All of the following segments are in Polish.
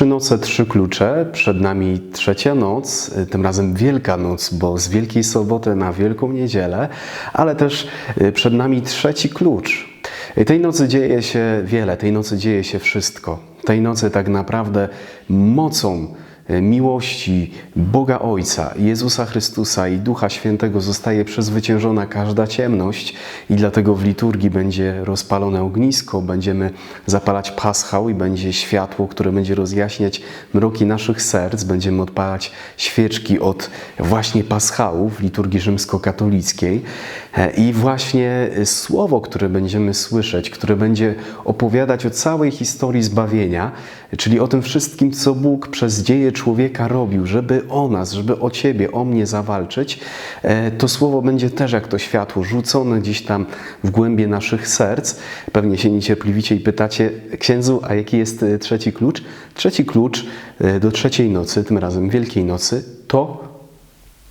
Trzy noce, trzy klucze. Przed nami trzecia noc, y, tym razem Wielka Noc, bo z Wielkiej Soboty na Wielką Niedzielę, ale też y, przed nami trzeci klucz. Y, Tej nocy dzieje się wiele, tej nocy dzieje się wszystko. Tej nocy tak naprawdę mocą miłości Boga Ojca, Jezusa Chrystusa i Ducha Świętego zostaje przezwyciężona każda ciemność i dlatego w liturgii będzie rozpalone ognisko, będziemy zapalać paschał i będzie światło, które będzie rozjaśniać mroki naszych serc, będziemy odpalać świeczki od właśnie paschału w liturgii rzymskokatolickiej. E, i właśnie słowo, które będziemy słyszeć, które będzie opowiadać o całej historii zbawienia, czyli o tym wszystkim, co Bóg przez dzieje człowieka robił, żeby o nas, żeby o Ciebie, o mnie zawalczyć, e, to słowo będzie też jak to światło rzucone gdzieś tam w głębie naszych serc. Pewnie się niecierpliwicie i pytacie, księdzu, a jaki jest e, trzeci klucz? Trzeci klucz e, do trzeciej nocy, tym razem Wielkiej Nocy, to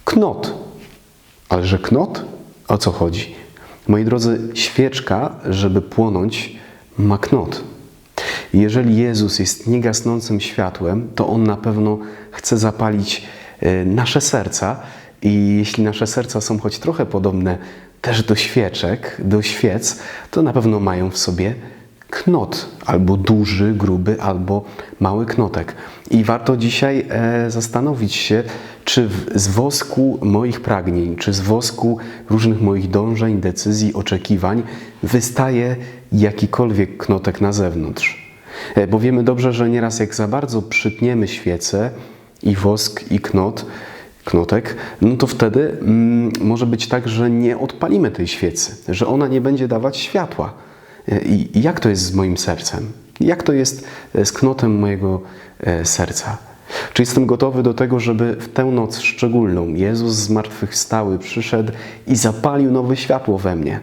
knot. Ale że knot? O co chodzi? Moi drodzy, świeczka, żeby płonąć, ma knot. Jeżeli Jezus jest niegasnącym światłem, to On na pewno chce zapalić e, nasze serca i jeśli nasze serca są choć trochę podobne też do świeczek, do świec, to na pewno mają w sobie knot, albo duży, gruby, albo mały knotek. I warto dzisiaj e, zastanowić się, czy w, z wosku moich pragnień, czy z wosku różnych moich dążeń, decyzji, oczekiwań wystaje jakikolwiek knotek na zewnątrz. E, Bo wiemy dobrze, że nieraz jak za bardzo przytniemy świecę i wosk, i knot, knotek, no to wtedy mm, może być tak, że nie odpalimy tej świecy, że ona nie będzie dawać światła. E, I jak to jest z moim sercem? Jak to jest e, z knotem mojego serca? Czy jestem gotowy do tego, żeby w tę noc szczególną Jezus zmartwychwstały przyszedł i zapalił nowe światło we mnie?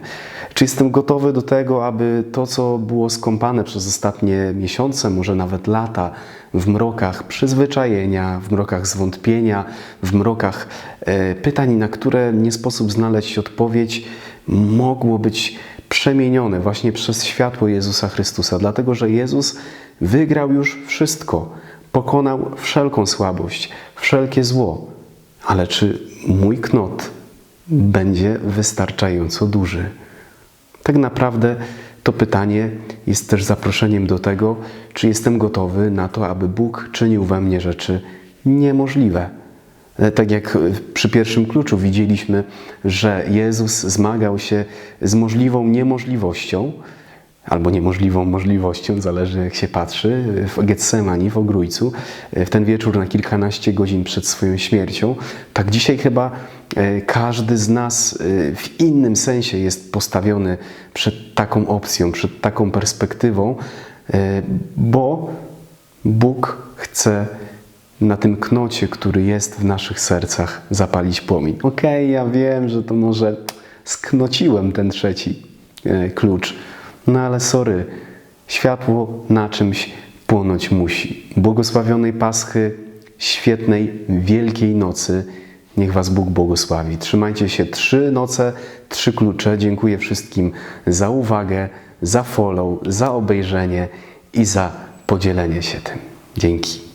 Czy jestem gotowy do tego, aby to, co było skąpane przez ostatnie miesiące, może nawet lata, w mrokach przyzwyczajenia, w mrokach zwątpienia, w mrokach e, pytań, na które nie sposób znaleźć odpowiedź, mogło być przemienione właśnie przez światło Jezusa Chrystusa, dlatego że Jezus wygrał już wszystko, pokonał wszelką słabość, wszelkie zło. Ale czy mój knot będzie wystarczająco duży? Tak naprawdę to pytanie jest też zaproszeniem do tego, czy jestem gotowy na to, aby Bóg czynił we mnie rzeczy niemożliwe. Tak jak przy pierwszym kluczu widzieliśmy, że Jezus zmagał się z możliwą niemożliwością, albo niemożliwą możliwością, zależy jak się patrzy, w Getsemani, w Ogrójcu, e, w ten wieczór na kilkanaście godzin przed swoją śmiercią. Tak dzisiaj chyba e, każdy z nas e, w innym sensie jest postawiony przed taką opcją, przed taką perspektywą, bo Bóg chce na tym knocie, który jest w naszych sercach, zapalić płomień. Okej, ja wiem, że to może sknociłem ten trzeci klucz, no ale sorry, światło na czymś płonąć musi. Błogosławionej Paschy, świetnej, wielkiej nocy. Niech Was Bóg błogosławi. Trzymajcie się trzy noce, trzy klucze. Dziękuję wszystkim za uwagę, za follow, za obejrzenie i za podzielenie się tym. Dzięki.